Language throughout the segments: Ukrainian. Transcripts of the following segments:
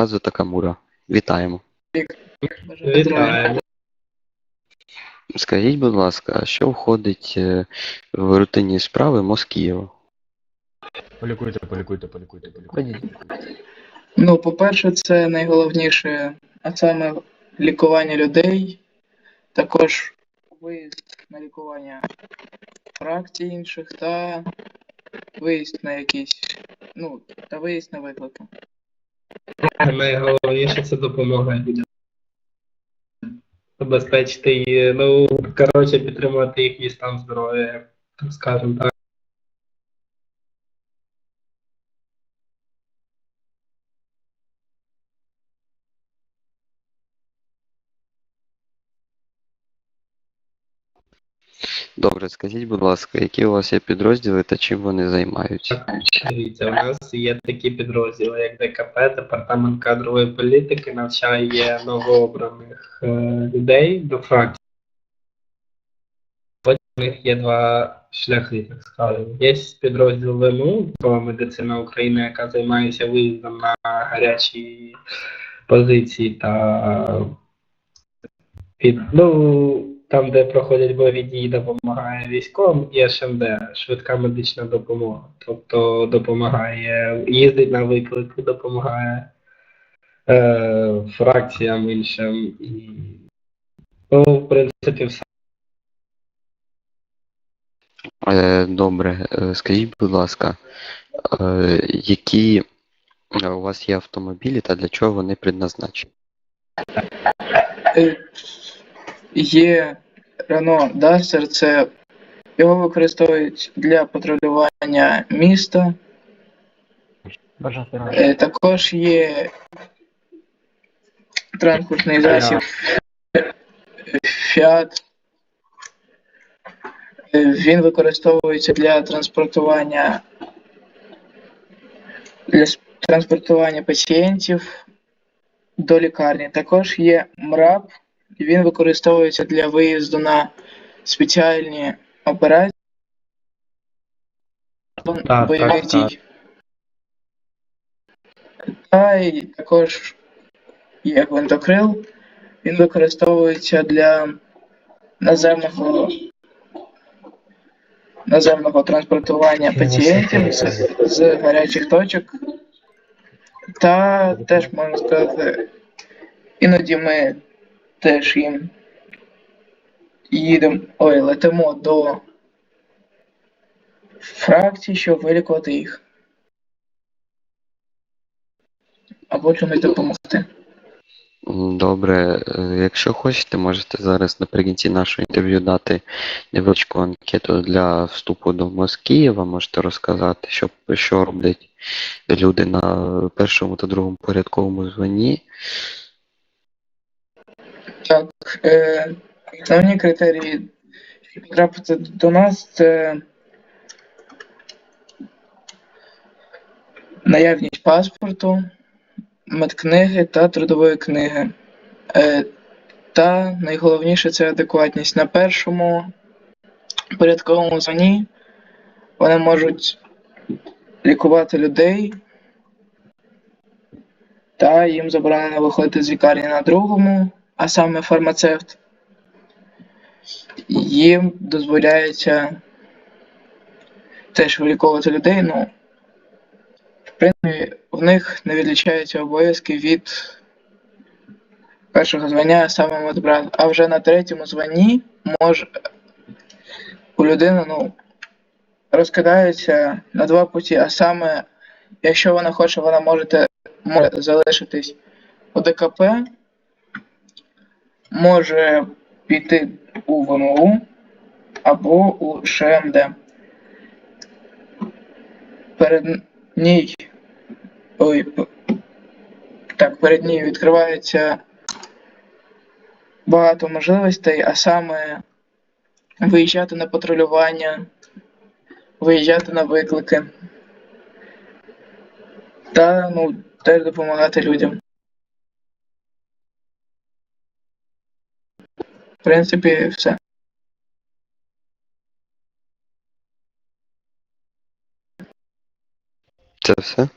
Казу Такамура. Вітаємо. Вітаємо. Скажіть, будь ласка, а що входить е, в рутинні справи МОЗ Києва? Полікуйте, полікуйте, полікуйте, полікуйте. Ну, по-перше, це найголовніше, а саме лікування людей, також виїзд на лікування фракцій інших та виїзд на якісь, ну, та виїзд на виклики. Найголовніше це допомога людям. Забезпечити ну, коротше, підтримувати їхній стан здоров'я, скажемо так. Добре, скажіть, будь ласка, які у вас є підрозділи та чим вони займаються? У нас є такі підрозділи, як ДКП, департамент кадрової політики, навчає новообраних е, людей до фракції. Потім у них є два шляхи, так скажемо. Є підрозділ ВМУ, Військова медицина України, яка займається виїздом на гарячі позиції та під, ну, там, де проходять бойові дії, допомагає військовим, і ШМД, швидка медична допомога. Тобто допомагає, їздить на виклики, допомагає е, фракціям іншим. І, ну, в принципі, все. Е, Добре, е, скажіть, будь ласка, е, які у вас є автомобілі та для чого вони предназначені? Е, Є Renault Duster, це його використовують для патрулювання міста. Е, Також є транспортний засіб Fiat. Е, Він використовується для транспортування для транспортування пацієнтів до лікарні. Також є МРАП, він використовується для виїзду на спеціальні операції так, бойових так. дій. Та й також є гвинтокрил. Він використовується для наземного наземного транспортування пацієнтів з, з гарячих точок. Та теж можна сказати, іноді ми теж їм їдемо, ой, летимо до фракцій, щоб вилікувати їх. Або чомусь допомогти. Добре, якщо хочете, можете зараз наприкінці нашого інтерв'ю дати невеличку анкету для вступу до МОЗ Києва. Можете розказати, що, що роблять люди на першому та другому порядковому званні. Так, е, основні критерії, потрапити до нас, це наявність паспорту, медкниги та трудової книги. Е, та найголовніше це адекватність. На першому порядковому званні вони можуть лікувати людей, та їм заборонено виходити з лікарні на другому, а саме фармацевт. Їм дозволяється теж виліковувати людей, ну в принципі, в них не відлічаються обов'язки від першого звання, а саме медбрат. А вже на третьому званні може у людини ну, розкидається на два путі, а саме, якщо вона хоче, вона може, залишитись у ДКП, може піти у ВМУ або у ШМД. Перед ній. Ой, так, перед нею відкривається багато можливостей, а саме виїжджати на патрулювання, виїжджати на виклики та ну, теж допомагати людям. Принципі, все. Це все?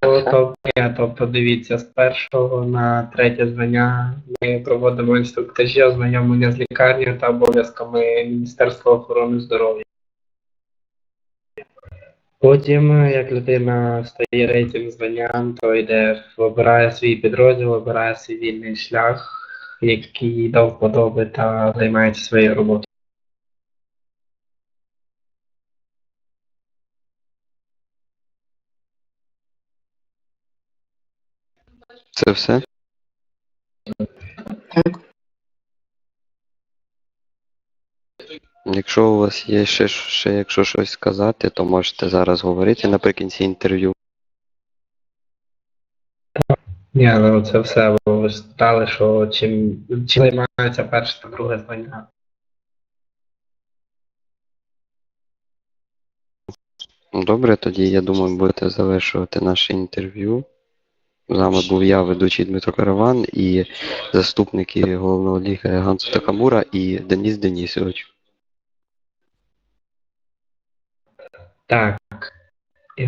Але все? то, ні, тобто дивіться, з першого на третє звання ми проводимо інструктажі ознайомлення з лікарнею та обов'язками Міністерства охорони здоров'я. Потім, як людина стає рейтинг званням, то йде, вибирає свій підрозділ, вибирає свій вільний шлях, який до вподоби та займається своєю роботою. Це все? Так. Якщо у вас є ще, ще якщо щось сказати, то можете зараз говорити наприкінці інтерв'ю. Ні, ну це все, бо ви ж питали, що чим, чим займається перше та друге звання. Ну, Добре, тоді я думаю, будете завершувати наше інтерв'ю. З вами був я, ведучий Дмитро Караван, і заступники головного лікаря Гансу Такамура і Деніс Денісович. Так. І